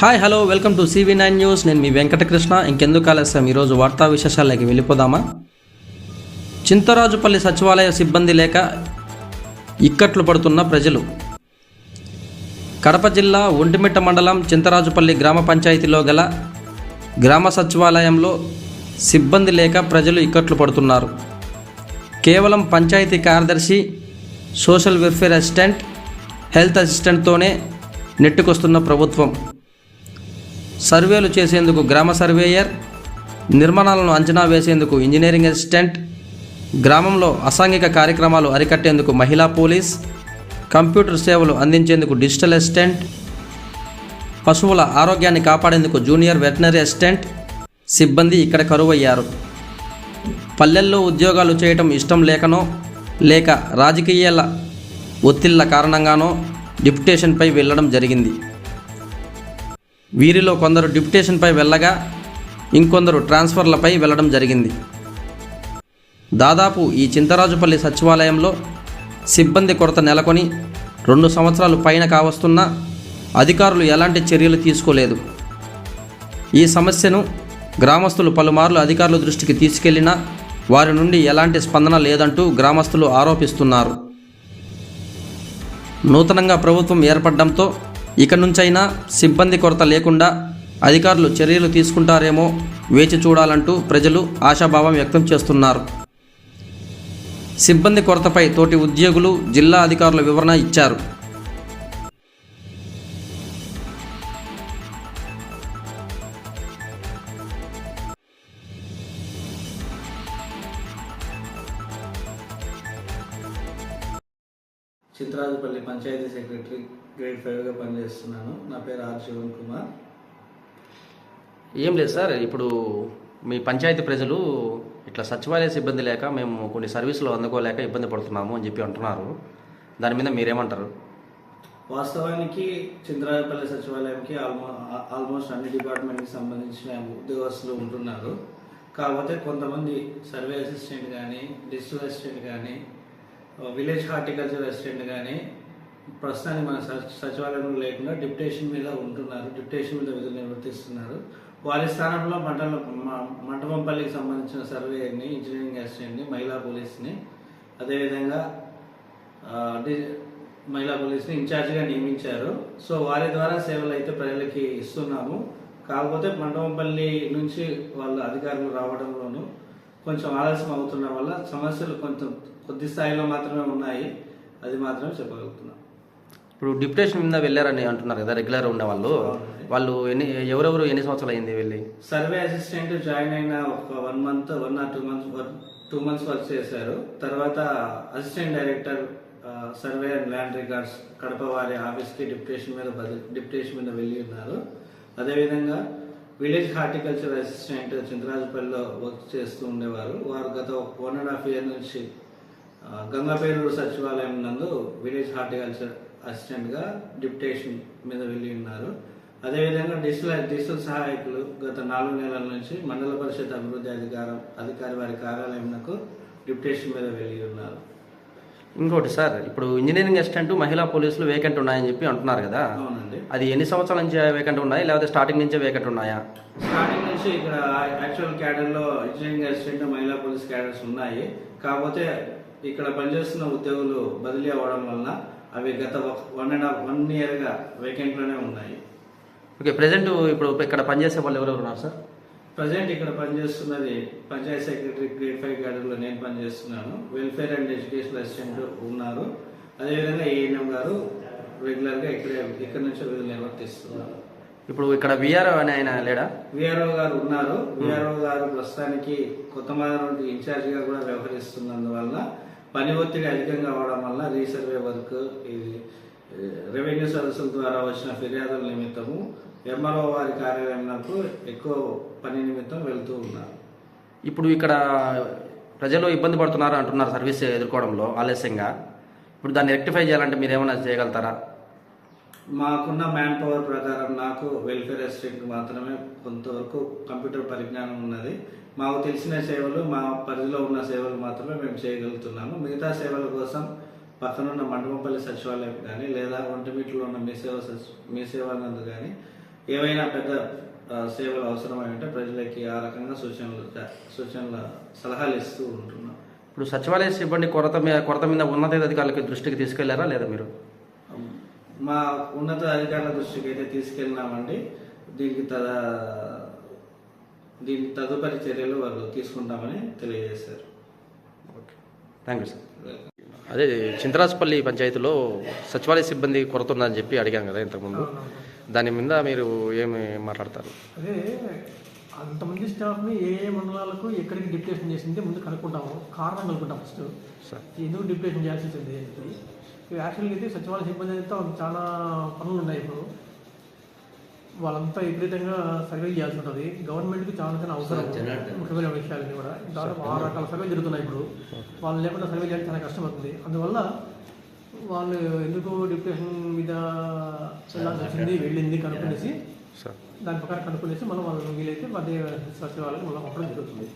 Hi hello welcome to CV nine news నేను మీ వెంకటకృష్ణ. ఇంకెందుకు ఆలస్యం? ఈరోజు వార్తా విశేషాలకి వెళ్ళిపోదామా? చింతరాజుపల్లి సచివాలయ సిబ్బంది లేక ఇక్కట్లు పడుతున్న ప్రజలు. కడప జిల్లా ఒంటిమిట్ట మండలం చింతరాజుపల్లి గ్రామ పంచాయతీలో గల గ్రామ సచివాలయంలో సిబ్బంది లేక ప్రజలు ఇక్కట్లు పడుతున్నారు. కేవలం పంచాయతీ కార్యదర్శి సోషల్ వెల్ఫేర్ అసిస్టెంట్ హెల్త్ అసిస్టెంట్తోనే నెట్టుకొస్తున్న ప్రభుత్వం. సర్వేలు చేసేందుకు గ్రామ సర్వేయర్ నిర్మాణాలను అంచనా వేసేందుకు ఇంజనీరింగ్ అసిస్టెంట్ గ్రామంలో అసాంఘిక కార్యక్రమాలు అరికట్టేందుకు మహిళా పోలీస్ కంప్యూటర్ సేవలు అందించేందుకు డిజిటల్ అసిస్టెంట్ పశువుల ఆరోగ్యాన్ని కాపాడేందుకు జూనియర్ వెటనరీ అసిస్టెంట్ సిబ్బంది ఇక్కడ కరువయ్యారు. పల్లెల్లో ఉద్యోగాలు చేయటం ఇష్టం లేకనో లేక రాజకీయాల ఒత్తిళ్ళ కారణంగానో డిప్యుటేషన్పై వెళ్ళడం జరిగింది. వీరిలో కొందరు డిప్యుటేషన్పై వెళ్ళగా ఇంకొందరు ట్రాన్స్ఫర్లపై వెళ్ళడం జరిగింది. దాదాపు ఈ చింతరాజుపల్లి సచివాలయంలో సిబ్బంది కొరత నెలకొని రెండు సంవత్సరాలు పైన కావస్తున్నా అధికారులు ఎలాంటి చర్యలు తీసుకోలేదు. ఈ సమస్యను గ్రామస్తులు పలుమార్లు అధికారుల దృష్టికి తీసుకెళ్ళినా వారి నుండి ఎలాంటి స్పందన లేదంటూ గ్రామస్తులు ఆరోపిస్తున్నారు. నూతనంగా ప్రభుత్వం ఏర్పడడంతో ఇక నుంచైనా సిబ్బంది కొరత లేకుండా అధికారులు చర్యలు తీసుకుంటారేమో వేచి చూడాలంటూ ప్రజలు ఆశాభావం వ్యక్తం చేస్తున్నారు. సిబ్బంది కొరతపై తోటి ఉద్యోగులు జిల్లా అధికారుల వివరణ ఇచ్చారు. చిత్రాజుపల్లి పంచాయతీ సెక్రటరీ గ్రేడ్ ఫైవ్గా పనిచేస్తున్నాను. నా పేరు ఆర్ శివన్ కుమార్. ఏం లేదు సార్ ఇప్పుడు మీ పంచాయతీ ప్రజలు ఇట్లా సచివాలయ సిబ్బంది లేక మేము కొన్ని సర్వీసులు అందుకోలేక ఇబ్బంది పడుతున్నాము అని చెప్పి అంటున్నారు. దాని మీద మీరేమంటారు? వాస్తవానికి చింతరాజపల్లి సచివాలయంకి ఆల్మో ఆల్మోస్ట్ అన్ని డిపార్ట్మెంట్కి సంబంధించిన ఉద్యోగస్తులు ఉంటున్నారు. కాకపోతే కొంతమంది సర్వే అసిస్టెంట్ కానీ డిజిటల్ అసిస్టెంట్ కానీ విలేజ్ హార్టికల్చర్ అసిస్టెంట్ కానీ ప్రస్తుతానికి మన సచివాలయంలో లేకుండా డిప్యుటేషన్ మీద ఉంటున్నారు డిప్యుటేషన్ మీద విధులు నిర్వర్తిస్తున్నారు. వారి స్థానంలో మండల మ- మంటపంపల్లికి సంబంధించిన సర్వేయర్ని ఇంజనీరింగ్ అసిస్టెంట్ని మహిళా పోలీస్ని అదేవిధంగా మహిళా పోలీస్ని ఇన్ఛార్జిగా నియమించారు. సో వారి ద్వారా సేవలు అయితే ప్రజలకి ఇస్తున్నాము. కాకపోతే మండపంపల్లి నుంచి వాళ్ళ అధికారులు రావడంలోనూ కొంచెం ఆలస్యం అవుతుండడం వల్ల సమస్యలు కొంచెం కొద్ది స్థాయిలో మాత్రమే ఉన్నాయి. అది మాత్రమే చెప్పగలుగుతున్నాం. ఇప్పుడు డిప్యుటేషన్ మీద వెళ్ళారని అంటున్నారు కదా రెగ్యులర్ ఉన్న వాళ్ళు వాళ్ళు ఎన్ని ఎవరెవరు ఎన్ని సంవత్సరాలు అయింది వెళ్ళి? సర్వే అసిస్టెంట్ జాయిన్ అయిన ఒక one month one or two months two months work చేశారు. తర్వాత assistant director survey and land records Kadapa వారి ఆఫీస్కి డిప్యుటేషన్ మీద డిప్యుటేషన్ మీద వెళ్ళి ఉన్నారు. అదేవిధంగా విలేజ్ హార్టికల్చర్ అసిస్టెంట్ చింతరాజుపల్లిలో వర్క్ చేస్తూ ఉండేవారు. వారు గత వన్ అండ్ హాఫ్ ఇయర్ నుంచి గంగాపేరూరు సచివాలయం నందు విలేజ్ హార్టికల్చర్ అసిస్టెంట్గా డిప్యుటేషన్ మీద వెళ్ళి ఉన్నారు. అదేవిధంగా డిజిటల్ డిజిటల్ సహాయకులు గత నాలుగు నెలల నుంచి మండల పరిషత్ అభివృద్ధి అధికారం అధికారి వారి కార్యాలయంకు డిప్యుటేషన్ మీద వెళ్ళి ఉన్నారు. ఇంకోటి సార్ ఇప్పుడు ఇంజనీరింగ్ అసిస్టెంట్ మహిళా పోలీసులు వేకెంట్ ఉన్నాయని చెప్పి అంటున్నారు కదా. అవునండి. అది ఎన్ని సంవత్సరాల నుంచి వేకెంట్ ఉన్నాయి? లేకపోతే స్టార్టింగ్ నుంచే వేకెంట్ ఉన్నాయా? స్టార్టింగ్ నుంచి ఇక్కడ యాక్చువల్ క్యాడర్లో ఇంజనీరింగ్ అసిస్టెంట్ మహిళా పోలీస్ క్యాడర్స్ ఉన్నాయి. కాకపోతే ఇక్కడ పనిచేస్తున్న ఉద్యోగులు బదిలీ అవ్వడం వలన అవి గత వన్ అండ్ హాఫ్ వన్ ఇయర్గా వేకెంట్లోనే ఉన్నాయి. ఓకే ప్రజెంట్ ఇప్పుడు ఇక్కడ పనిచేసే వాళ్ళు ఎవరెవరు ఉన్నారు సార్? ప్రజెంట్ ఇక్కడ పనిచేస్తున్నది పంచాయత్ సెక్రటరీ గ్రేడ్ ఫైవ్ క్యాడర్లో నేను పనిచేస్తున్నాను. వెల్ఫేర్ అండ్ ఎడ్యుకేషన్ అసిస్టెంట్ ఉన్నారు. అదేవిధంగా ఏఎన్ఎం గారు రెగ్యులర్గా ఇక్కడే ఇక్కడ నుంచి నిర్వర్తిస్తున్నారు. ఇప్పుడు ఇక్కడ విఆర్ అని ఆయన లేడా? విఆర్ఓ గారు ఉన్నారు. విఆర్ఓ గారు ప్రస్తుతానికి కొత్త నుండి ఇన్ఛార్జిగా కూడా వ్యవహరిస్తున్నందువల్ల పని ఒత్తిడి అధికంగా అవడం వల్ల రీసర్వే వర్క్ ఇది రెవెన్యూ సదస్సుల ద్వారా వచ్చిన ఫిర్యాదుల నిమిత్తము ఎంఆర్ఓ వారి కార్యాలయంకు ఎక్కువ పని నిమిత్తం వెళ్తూ ఉన్నారు. ఇప్పుడు ఇక్కడ ప్రజలు ఇబ్బంది పడుతున్నారు అంటున్నారు సర్వీస్ ఎదుర్కోవడంలో ఆలస్యంగా. ఇప్పుడు దాన్ని రెక్టిఫై చేయాలంటే మీరు ఏమైనా చేయగలుగుతారా? మాకున్న మ్యాన్ పవర్ ప్రకారం నాకు వెల్ఫేర్ అసిస్టెంట్ మాత్రమే కొంతవరకు కంప్యూటర్ పరిజ్ఞానం ఉన్నది. మాకు తెలిసిన సేవలు మా పరిధిలో ఉన్న సేవలు మాత్రమే మేము చేయగలుగుతున్నాము. మిగతా సేవల కోసం పక్కనున్న మండపంపల్లి సచివాలయం కానీ లేదా ఒంటిమిట్లో ఉన్న మీ సేవ సచి- మీ సేవ నందు కానీ ఏవైనా పెద్ద సేవలు అవసరమై ఉంటే ప్రజలకి ఆ రకంగా సూచనలు సూచనల సలహాలు ఇస్తూ ఉంటున్నాం. ఇప్పుడు సచివాలయ సిబ్బంది కొరత మీద కొరత మీద ఉన్నతాధికారులకి దృష్టికి తీసుకెళ్ళారా లేదా మీరు? మా ఉన్నత అధికారుల దృష్టికి అయితే తీసుకెళ్ళినామండి. దీనికి తద దీనికి తదుపరి చర్యలు వాళ్ళు తీసుకుంటామని తెలియజేశారు. ఓకే. థ్యాంక్ యూ సార్ అదే చింతరాజపల్లి పంచాయతీలో సచివాలయ సిబ్బంది కొరత ఉందని చెప్పి అడిగాం కదా ఇంతకుముందు. దాని మీద మీరు ఏమి మాట్లాడతారు? అదే అంతమంది స్టాఫ్ని ఏ ఏ మండలాలకు ఎక్కడికి డిప్యుటేషన్ చేసింది ముందు కనుక్కుంటాము. కారణం కనుక్కుంటాం ఫస్ట్. ఎందుకు డిప్యుటేషన్ చేయాల్సి వచ్చింది అని చెప్పి యాక్చువల్గా అయితే సచివాలయ సిబ్బంది అయితే చాలా పనులు ఉన్నాయి ఇప్పుడు. వాళ్ళంతా విపరీతంగా సర్వే చేయాల్సి ఉంటుంది. గవర్నమెంట్కి చాలా చాలా అవసరం. ముఖ్యమైన విషయాలన్నీ కూడా. దాదాపు ఆరు రకాల సర్వే జరుగుతున్నాయి ఇప్పుడు. వాళ్ళు లేకుండా సర్వే చేయడం చాలా కష్టం అవుతుంది. అందువల్ల వాళ్ళు ఎందుకు డిప్యుటేషన్ మీద వెళ్ళాల్సి వచ్చింది వెళ్ళింది కనుక్కునేసి దాని ప్రకారం కనుక్కునేసి మనం వాళ్ళు వీలైతే అదే సచివాలయం మనం పంపడం జరుగుతుంది.